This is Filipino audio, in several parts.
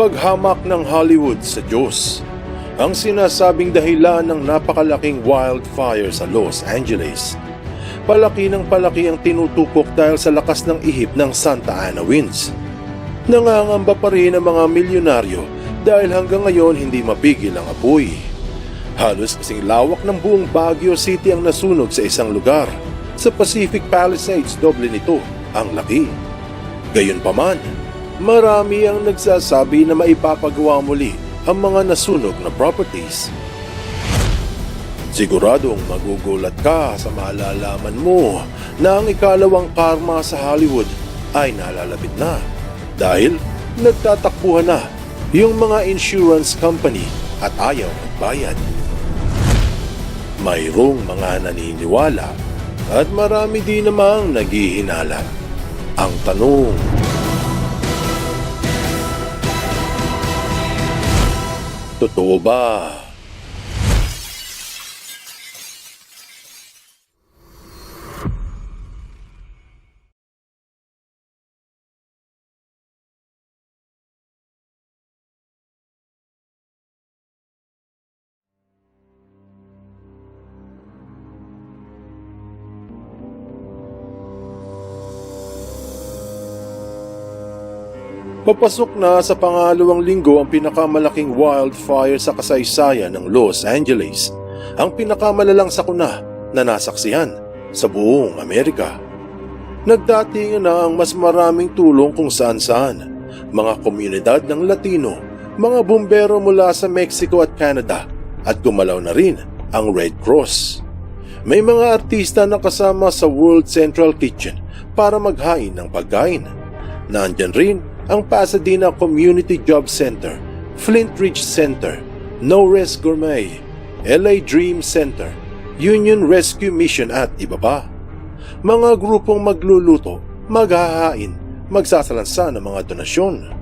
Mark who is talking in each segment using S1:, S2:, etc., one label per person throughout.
S1: Paghamak ng Hollywood sa Diyos ang sinasabing dahilan ng napakalaking wildfire sa Los Angeles. Palaki ng palaki ang tinutupok dahil sa lakas ng ihip ng Santa Ana winds. Nangangamba pa rin ang mga milyonaryo dahil hanggang ngayon hindi mapigil ang apoy. Halos kasing lawak ng buong Baguio City ang nasunog sa isang lugar. Sa Pacific Palisades, doble nito ang laki. Gayunpaman, marami ang nagsasabi na maipapagawa muli ang mga nasunog na properties. Siguradong magugulat ka sa malalaman mo na ang ikalawang karma sa Hollywood ay nalalapit na dahil nagtatakbuhan na yung mga insurance company at ayaw magbayad. Mayroong mga naniniwala at marami din namang naghihinala. Ang tanong, totoo ba? Papasok na sa pangalawang linggo ang pinakamalaking wildfire sa kasaysayan ng Los Angeles. Ang pinakamalalang sakuna na nasaksihan sa buong Amerika. Nagdatingan na ang mas maraming tulong kung saan-saan. Mga komunidad ng Latino, mga bumbero mula sa Mexico at Canada at gumalaw na rin ang Red Cross. May mga artista na kasama sa World Central Kitchen para maghain ng pagkain. Nandyan rin ang Pasadena Community Job Center, Flint Ridge Center, No Rest Gourmet, LA Dream Center, Union Rescue Mission at iba pa. Mga grupong magluluto, maghahain, magsasalansa ng mga donasyon.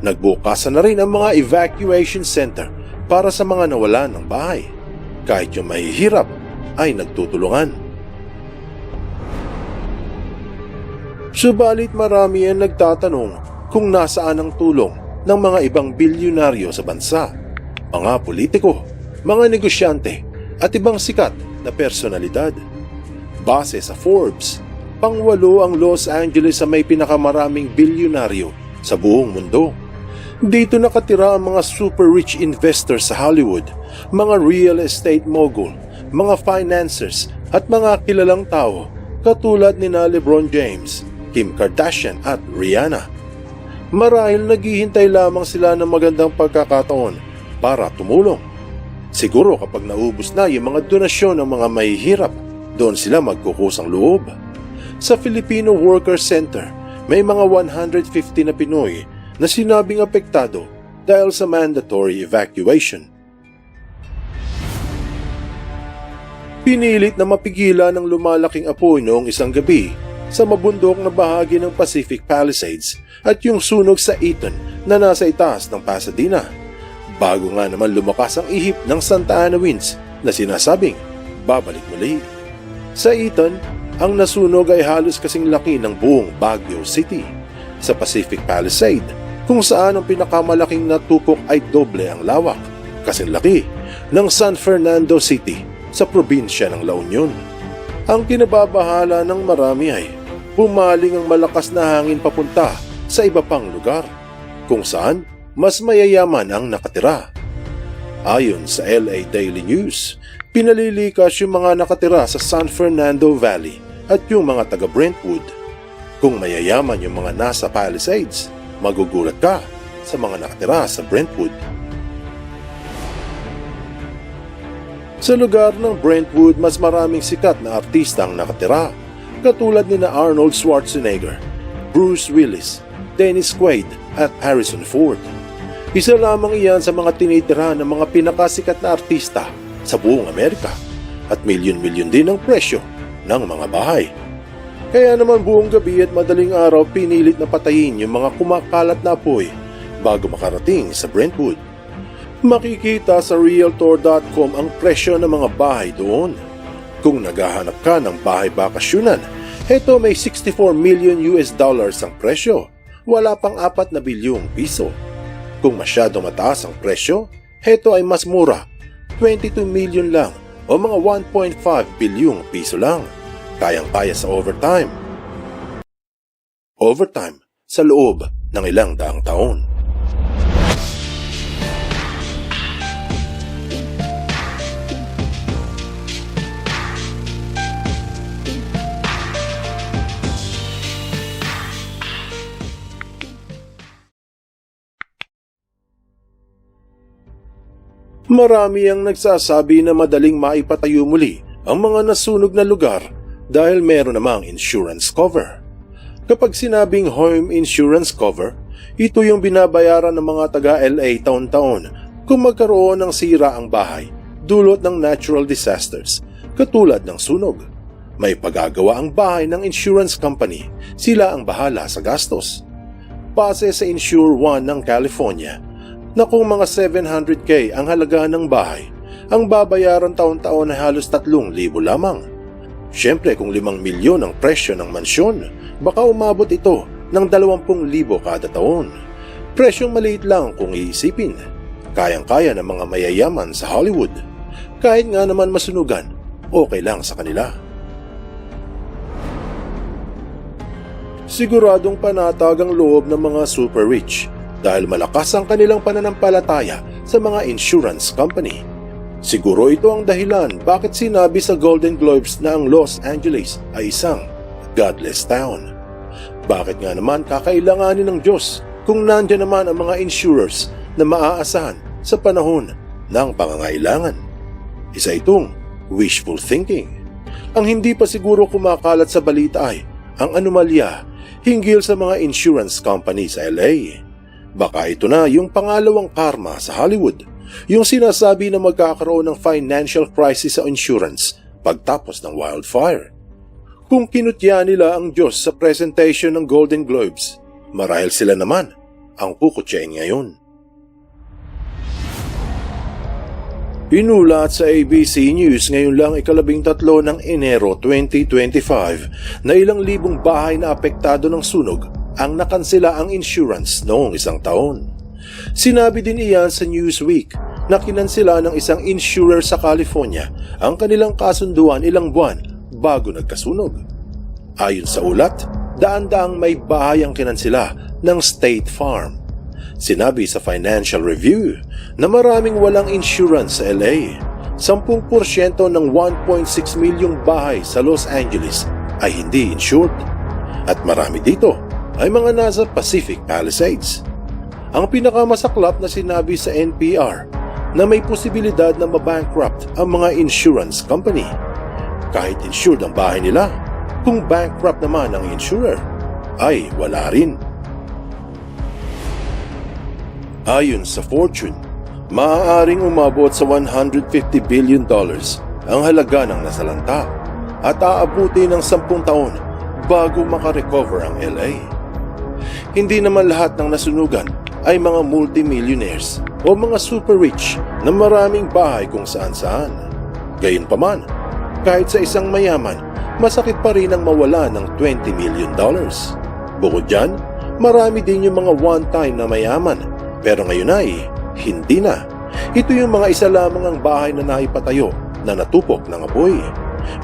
S1: Nagbukasan na rin ang mga evacuation center para sa mga nawalan ng bahay. Kahit yung mahihirap ay nagtutulungan. Subalit marami ang nagtatanong kung nasaan ang tulong ng mga ibang bilyonaryo sa bansa, mga politiko, mga negosyante at ibang sikat na personalidad. Base sa Forbes, pangwalo ang Los Angeles sa may pinakamaraming bilyonaryo sa buong mundo. Dito nakatira ang mga super rich investors sa Hollywood, mga real estate mogul, mga financiers at mga kilalang tao katulad ni na Lebron James, Kim Kardashian at Rihanna. Marahil naghihintay lamang sila ng magandang pagkakataon para tumulong. Siguro kapag naubos na yung mga donasyon ng mga mahihirap, doon sila magkukusang loob. Sa Filipino Worker Center, may mga 150 na Pinoy na sinabing apektado dahil sa mandatory evacuation. Pinilit na mapigilan ang lumalaking apoy noong isang gabi sa mabundok na bahagi ng Pacific Palisades at yung sunog sa Eaton na nasa itaas ng Pasadena. Bago nga naman lumakas ang ihip ng Santa Ana winds na sinasabing babalik muli. Sa Eaton, ang nasunog ay halos kasing laki ng buong Baguio City. Sa Pacific Palisade, kung saan ang pinakamalaking natupok ay doble ang lawak, kasing laki ng San Fernando City sa probinsya ng La Union. Ang kinababahala ng marami ay pumaling ang malakas na hangin papunta sa iba pang lugar, kung saan mas mayayaman ang nakatira. Ayon sa LA Daily News, pinalilikas yung mga nakatira sa San Fernando Valley at yung mga taga Brentwood. Kung mayayaman yung mga nasa Palisades, magugulat ka sa mga nakatira sa Brentwood. Sa lugar ng Brentwood, mas maraming sikat na artista ang nakatira, katulad ni na Arnold Schwarzenegger, Bruce Willis, Dennis Quaid at Harrison Ford. Isa lamang iyan sa mga tinitira ng mga pinakasikat na artista sa buong Amerika at milyon-milyon din ang presyo ng mga bahay. Kaya naman buong gabi at madaling araw pinilit na patayin yung mga kumakalat na apoy bago makarating sa Brentwood. Makikita sa Realtor.com ang presyo ng mga bahay doon. Kung naghahanap ka ng bahay bakasyonan, heto may 64 million US dollars ang presyo. Wala pang 4 na bilyong piso. Kung masyadong mataas ang presyo, heto ay mas mura. 22 million lang o mga 1.5 bilyong piso lang. Kayang-kaya sa overtime. Overtime sa loob ng ilang daang taon. Marami ang nagsasabi na madaling maipatayo muli ang mga nasunog na lugar dahil meron namang insurance cover. Kapag sinabing home insurance cover, ito yung binabayaran ng mga taga-LA taon-taon kung magkaroon ng sira ang bahay dulot ng natural disasters katulad ng sunog. May pagagawa ang bahay ng insurance company, sila ang bahala sa gastos. Base sa Insure One ng California, na kung mga 700k ang halaga ng bahay, ang babayaran taon-taon ay halos 3,000 lamang. Siyempre kung 5 milyon ang presyo ng mansyon, baka umabot ito ng 20,000 kada taon. Presyong maliit lang kung iisipin. Kayang-kaya ng mga mayayaman sa Hollywood. Kahit nga naman masunugan, okay lang sa kanila. Siguradong panatag ang loob ng mga super rich dahil malakas ang kanilang pananampalataya sa mga insurance company. Siguro ito ang dahilan bakit sinabi sa Golden Globes na ang Los Angeles ay isang godless town. Bakit nga naman kakailanganin ng Diyos kung nandyan naman ang mga insurers na maaasahan sa panahon ng pangangailangan? Isa itong wishful thinking. Ang hindi pa siguro kumakalat sa balita ay ang anomalya hinggil sa mga insurance company sa LA. Baka ito na yung pangalawang karma sa Hollywood, yung sinasabi na magkakaroon ng financial crisis sa insurance pagtapos ng wildfire. Kung kinutya nila ang Diyos sa presentation ng Golden Globes, marahil sila naman ang kukutyain ngayon. Inulat sa ABC News ngayon lang ikalabing tatlo ng Enero 2025 na ilang libong bahay na apektado ng sunog ang nakansela ang insurance noong isang taon. Sinabi din iyan sa Newsweek na kinansela ng isang insurer sa California ang kanilang kasunduan ilang buwan bago nagkasunog. Ayon sa ulat, daan-daang may bahay ang kinansela ng State Farm. Sinabi sa Financial Review na maraming walang insurance sa LA. 10% ng 1.6 milyong bahay sa Los Angeles ay hindi insured. At marami dito ay mga nasa Pacific Palisades. Ang pinakamasaklap na sinabi sa NPR na may posibilidad na mabankrupt ang mga insurance company. Kahit insured ang bahay nila, kung bankrupt naman ang insurer, ay wala rin. Ayon sa Fortune, maaaring umabot sa 150 billion dollars ang halaga ng nasalanta at aabuti ng 10 taon bago makarecover ang LA. Hindi naman lahat ng nasunugan ay mga multimillionaires o mga super rich na maraming bahay kung saan-saan. Gayunpaman, kahit sa isang mayaman, masakit pa rin ang mawala ng 20 million dollars. Bukod dyan, marami din yung mga one-time na mayaman pero ngayon ay hindi na. Ito yung mga isa lamang ang bahay na naipatayo na natupok ng apoy.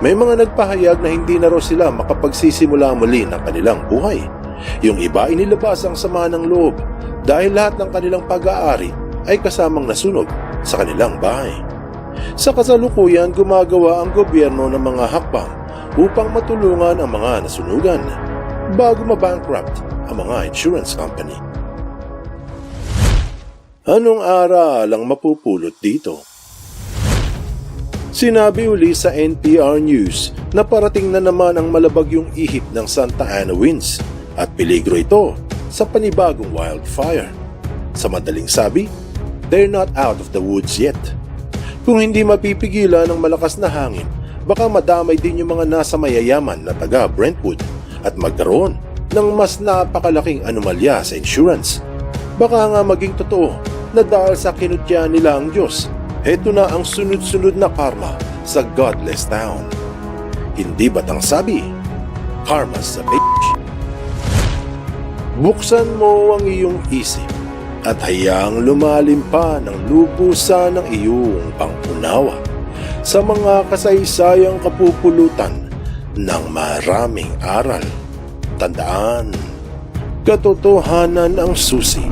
S1: May mga nagpahayag na hindi na raw sila makapagsisimula muli ng kanilang buhay. Yung iba inilabas ang sama ng loob dahil lahat ng kanilang pag-aari ay kasamang nasunog sa kanilang bahay. Sa kasalukuyan, gumagawa ang gobyerno ng mga hakbang upang matulungan ang mga nasunugan bago mabankrupt ang mga insurance company. Anong aral ang mapupulot dito? Sinabi uli sa NPR News na parating na naman ang malabagyong ihip ng Santa Ana winds at peligro ito sa panibagong wildfire. Sa madaling sabi, they're not out of the woods yet. Kung hindi mapipigilan ng malakas na hangin, baka madamay din yung mga nasa mayayaman na taga Brentwood at magkaroon ng mas napakalaking anomalya sa insurance. Baka nga maging totoo na dahil sa kinutya nila ang Diyos, heto na ang sunod-sunod na karma sa godless town. Hindi ba't ang sabi, karma's a bitch? Buksan mo ang iyong isip at hayaang lumalim pa ng lubusan ng iyong pangunawa sa mga kasaysayang kapupulutan ng maraming aral. Tandaan, katotohanan ang susi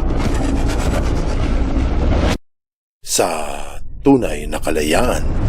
S1: sa tunay na kalayaan.